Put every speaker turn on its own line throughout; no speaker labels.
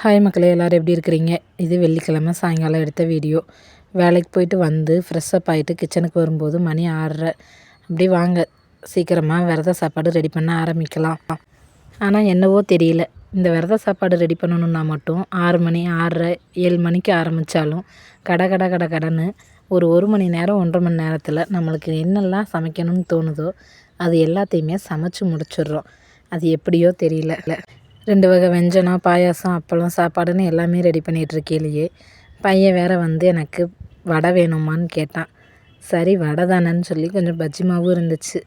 Hi மக்களே எல்லோரும் எப்படி இருக்கிறீங்க? இது வெள்ளிக்கிழமை சாயங்காலம் எடுத்த வீடியோ. வேலைக்கு போயிட்டு வந்து ஃப்ரெஷ்ஷப் ஆகிட்டு கிச்சனுக்கு வரும்போது மணி ஆறரை. அப்படி வாங்க சீக்கிரமாக விரத சாப்பாடு ரெடி பண்ண ஆரம்பிக்கலாம். ஆனால் என்னவோ தெரியல. இந்த விரத சாப்பாடு ரெடி பண்ணணுன்னா மட்டும் ஆறு மணி ஆறரை ஏழு மணிக்கு ஆரம்பித்தாலும் கடை கடை கடை கடன்னு ஒரு ஒரு மணி நேரம் ஒன்றரை மணி நேரத்தில் நம்மளுக்கு என்னெல்லாம் சமைக்கணும்னு தோணுதோ அது எல்லாத்தையுமே சமைச்சு முடிச்சிடுறோம். அது எப்படியோ தெரியல. ரெண்டு வகை வெஞ்சனம் பாயாசம் அப்பளம் சாப்பாடுன்னு எல்லாமே ரெடி பண்ணிகிட்ருக்கையிலையே பையன் வேறு வந்து எனக்கு வடை வேணுமான்னு கேட்டான். சரி வடை தானேன்னு சொல்லி கொஞ்சம் பஜ்ஜி மாவும் இருந்துச்சு.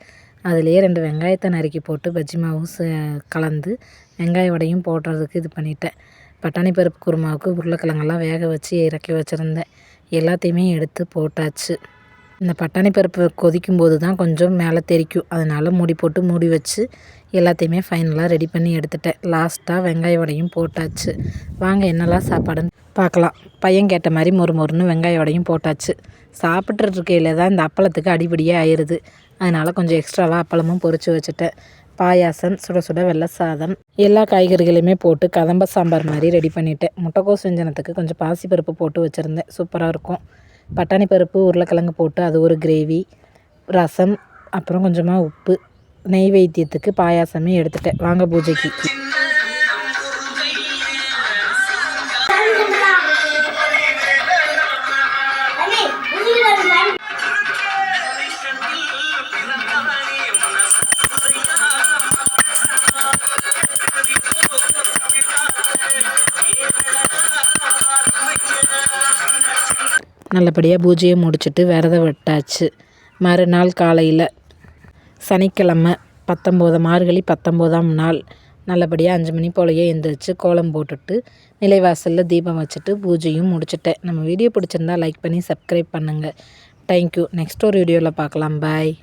அதுலேயே ரெண்டு வெங்காயத்தை நறுக்கி போட்டு பஜ்ஜி மாவும் கலந்து வெங்காய வடையும் போடுறதுக்கு இது பண்ணிட்டேன். பட்டாணி பருப்பு குருமாவுக்கு உருளைக்கிழங்கெல்லாம் வேக வச்சு இறக்கி வச்சுருந்தேன். எல்லாத்தையுமே எடுத்து போட்டாச்சு. இந்த பட்டாணி பருப்பு கொதிக்கும் போது தான் கொஞ்சம் மேலே தெரிக்கும். அதனால் மூடி போட்டு மூடி வச்சு எல்லாத்தையுமே ஃபைனலாக ரெடி பண்ணி எடுத்துட்டேன். லாஸ்ட்டாக வெங்காய வடையும் போட்டாச்சு. வாங்க என்னெல்லாம் சாப்பாடுன்னு பார்க்கலாம். பையன் கேட்ட மாதிரி மொறு மொறுன்னு வெங்காய வடையும் போட்டாச்சு. சாப்பிட்ருக்கையில் இருக்கையில் தான் இந்த அப்பளத்துக்கு அடிப்படியே ஆயிடுது அதனால் கொஞ்சம் எக்ஸ்ட்ராவாக அப்பளமும் பொறிச்சு வச்சுட்டேன். பாயாசம் சுட சுட வெள்ளை சாதம் எல்லா காய்கறிகளையுமே போட்டு கதம்ப சாம்பார் மாதிரி ரெடி பண்ணிவிட்டேன் முட்டைக்கோஸ் வெஞ்சனத்துக்கு கொஞ்சம் பாசிப்பருப்பு போட்டு வச்சுருந்தேன். சூப்பராக இருக்கும். பட்டாணி பருப்பு உருளைக்கிழங்கு போட்டு அது ஒரு கிரேவி ரசம் அப்புறம் கொஞ்சமாக உப்பு நெய் வைத்தியத்துக்கு பாயாசமே எடுத்துட்டேன் வாங்க பூஜைக்கு. நல்லபடியாக பூஜையை முடிச்சுட்டு விரதம் விட்டாச்சு. மறுநாள் காலையில் சனிக்கிழமை பத்தொம்போது மார்கழி பத்தொம்போதாம் நாள் நல்லபடியாக அஞ்சு மணி போலயே எழுந்திரிச்சு கோலம் போட்டுட்டு நிலைவாசலில் தீபம் வச்சுட்டு பூஜையும் முடிச்சுட்டேன். நம்ம வீடியோ பிடிச்சிருந்தா லைக் பண்ணி சப்ஸ்கிரைப் பண்ணுங்கள் தேங்க்யூ நெக்ஸ்ட் ஒரு வீடியோவில் பார்க்கலாம். பாய்